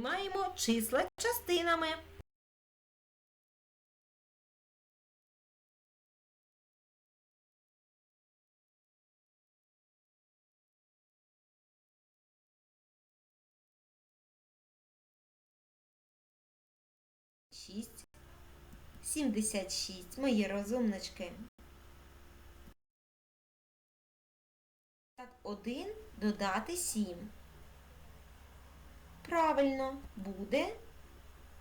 Маємо числа частинами. Шість. Сімдесят шість. Мої розумнички. Так, один додати сім. Правильно, буде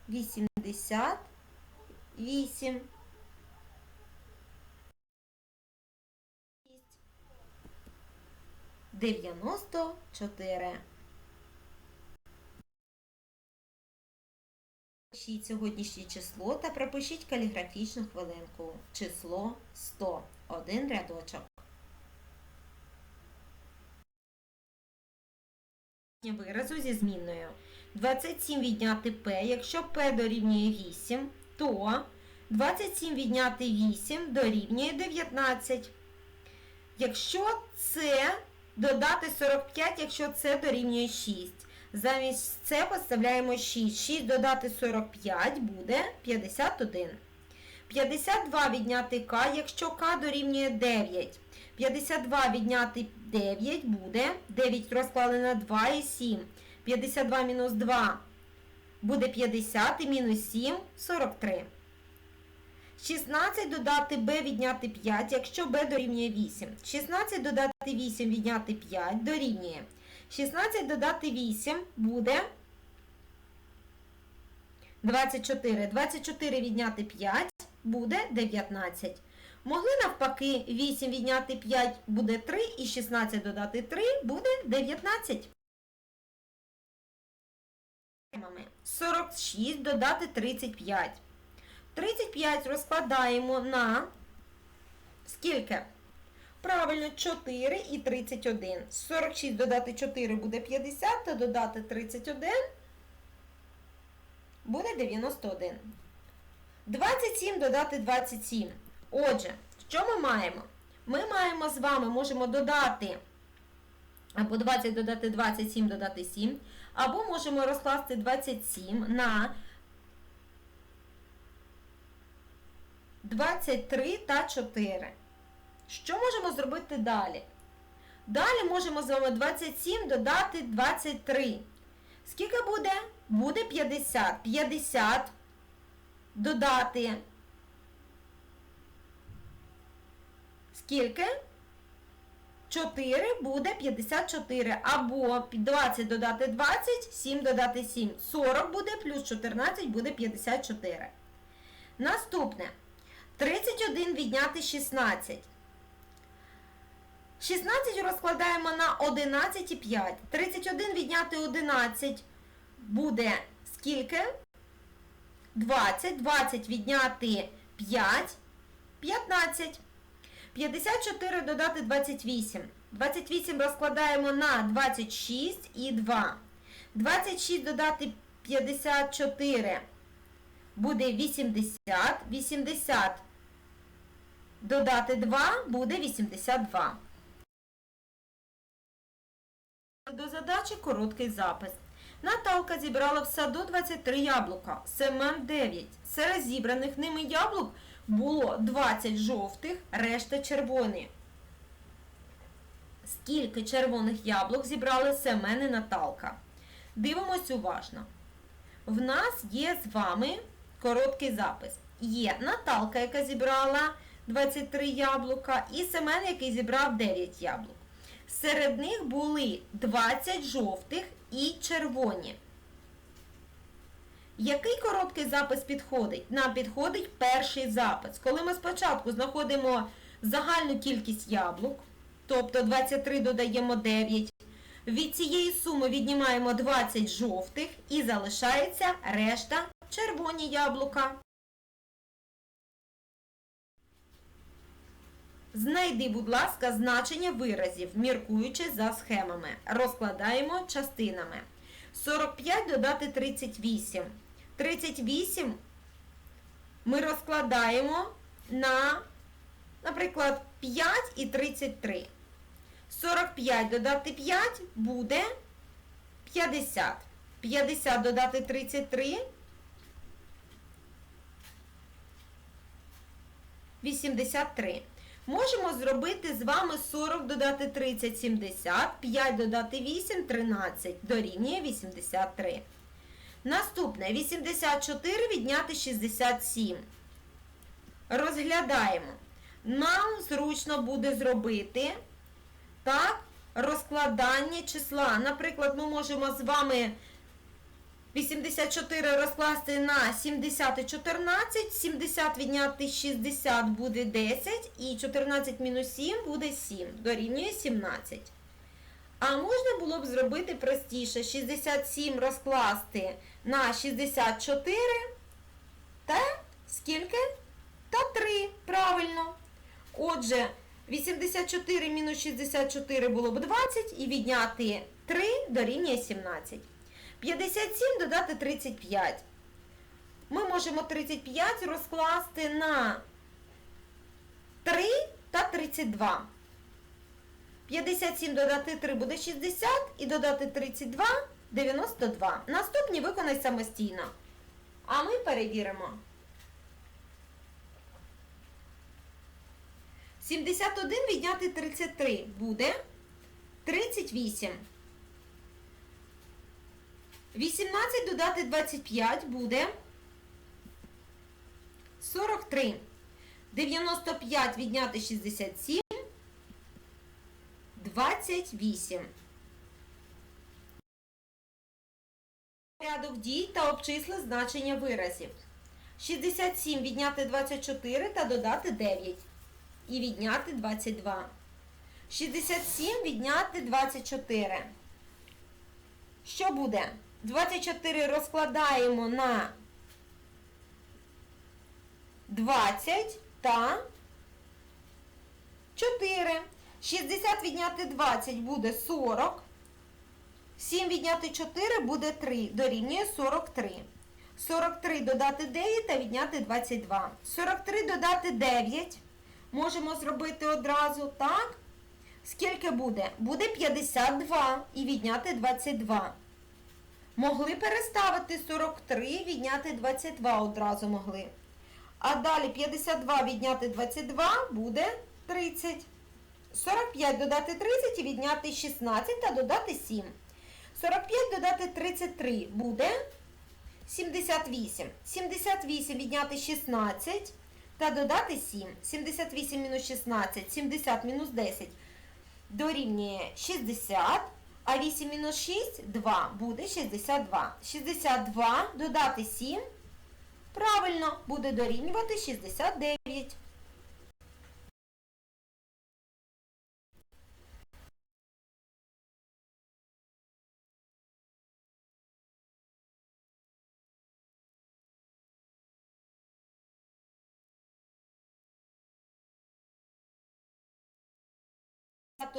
88. Дев'яносто чотири. Пишіть сьогоднішнє число та пропишіть каліграфічну хвилинку. Число 100. Один рядочок. Виразу зі змінною. 27 відняти П. Якщо П дорівнює 8, то 27 відняти 8 дорівнює 19. Якщо це додати 45, якщо це дорівнює 6. Замість це поставляємо 6. 6 додати 45 буде 51. 52 відняти К, якщо К дорівнює 9. 52 відняти 9 буде. 9 розклали на 2 і 7. 52 мінус 2 буде 50 і мінус 7 43. 16 додати b відняти 5, якщо b дорівнює 8. 16 додати 8 відняти 5 дорівнює. 16 додати 8 буде 24. 24 відняти 5 буде 19. Могли навпаки 8 відняти 5 буде 3 і 16 додати 3 буде 19. 46 додати 35. 35 розкладаємо на скільки? Правильно, 4 і 31. 46 додати 4 буде 50, та додати 31 буде 91. 27 додати 27. Отже, що ми маємо? Ми маємо з вами, можемо додати або 20 додати 27 додати 7, або можемо розкласти 27 на 23 та 4. Що можемо зробити далі? Далі можемо з вами 27 додати 23. Скільки буде? Буде 50. 50 додати. Скільки? 4 буде 54. Або 20 додати 20, 7 додати 7. 40 буде, плюс 14 буде 54. Наступне. 31 відняти 16. 16 розкладаємо на 11 і 5. 31 відняти 11 буде скільки? 20. 20 відняти 5. 15. 54 додати 28. 28 розкладаємо на 26 і 2. 26 додати 54 буде 80. 80 додати 2 буде 82. До задачі короткий запис. Наталка зібрала в саду 23 яблука, Семен 9. Серед зібраних ними яблук було 20 жовтих, решта червоні. Скільки червоних яблук зібрали Семен і Наталка? Дивимось уважно. В нас є з вами короткий запис. Є Наталка, яка зібрала 23 яблука, і Семен, який зібрав 9 яблук. Серед них були 20 жовтих і червоні. Який короткий запис підходить? Нам підходить перший запис. Коли ми спочатку знаходимо загальну кількість яблук, тобто 23 додаємо 9, від цієї суми віднімаємо 20 жовтих і залишається решта червоні яблука. Знайди, будь ласка, значення виразів, міркуючи за схемами. Розкладаємо частинами. 45 додати 38. 38 ми розкладаємо на, наприклад, 5 і 33. 45 додати 5 буде 50. 50 додати 33. 83. Можемо зробити з вами 40 додати 30, 70, 5 додати 8, 13, дорівнює 83. Наступне 84 відняти 67. Розглядаємо. Нам зручно буде зробити так, розкладання числа. Наприклад, ми можемо з вами 84 розкласти на 70 і 14, 70 відняти 60 буде 10, і 14 мінус 7 буде 7, дорівнює 17. А можна було б зробити простіше 67 розкласти на 64 та скільки? Та 3, правильно. Отже, 84 мінус 64 було б 20 і відняти 3 дорівнює 17. 57 додати 35. Ми можемо 35 розкласти на 3 та 32. 57 додати 3 буде 60 і додати 32 92. Наступні виконай самостійно. А ми перевіримо. 71 відняти 33 буде 38. 18 додати 25 буде 43. 95 відняти 67 28. Порядок дій та обчисли значення виразів. 67 відняти 24 та додати 9. І відняти 22. 67 відняти 24. Що буде? 24 розкладаємо на 20 та 4. 60 відняти 20 буде 40. 7 відняти 4 буде 3. Дорівнює 43. 43 додати 9 та відняти 22. 43 додати 9. Можемо зробити одразу так. Скільки буде? Буде 52 і відняти 22. Могли переставити 43, відняти 22 одразу могли. А далі 52 відняти 22 буде 30. 45 додати 30 і відняти 16 та додати 7. 45 додати 33 буде 78. 78 відняти 16 та додати 7. 78 мінус 16, 70 мінус 10 дорівнює 60. А 8 мінус 6 2 буде 62. 62 додати 7. Правильно, буде дорівнювати 69.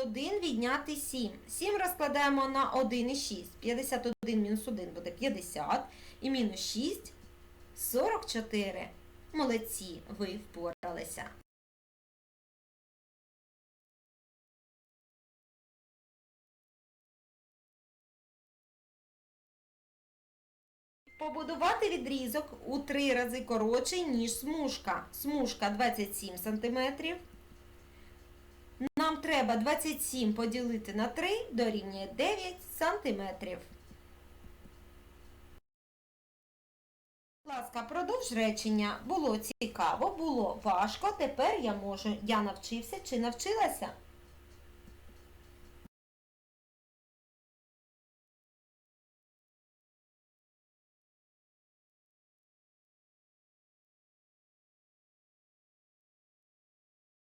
Один відняти 7. 7 розкладаємо на 1 і 6. 51 мінус 1 буде 50. І мінус 6 44. Молодці, ви впоралися. Побудувати відрізок у 3 рази коротший, ніж смужка. Смужка 27 см. Нам треба 27 поділити на 3 дорівнює 9 сантиметрів. Будь ласка, продовж речення. Було цікаво, було важко. Тепер я можу. Я навчився чи навчилася?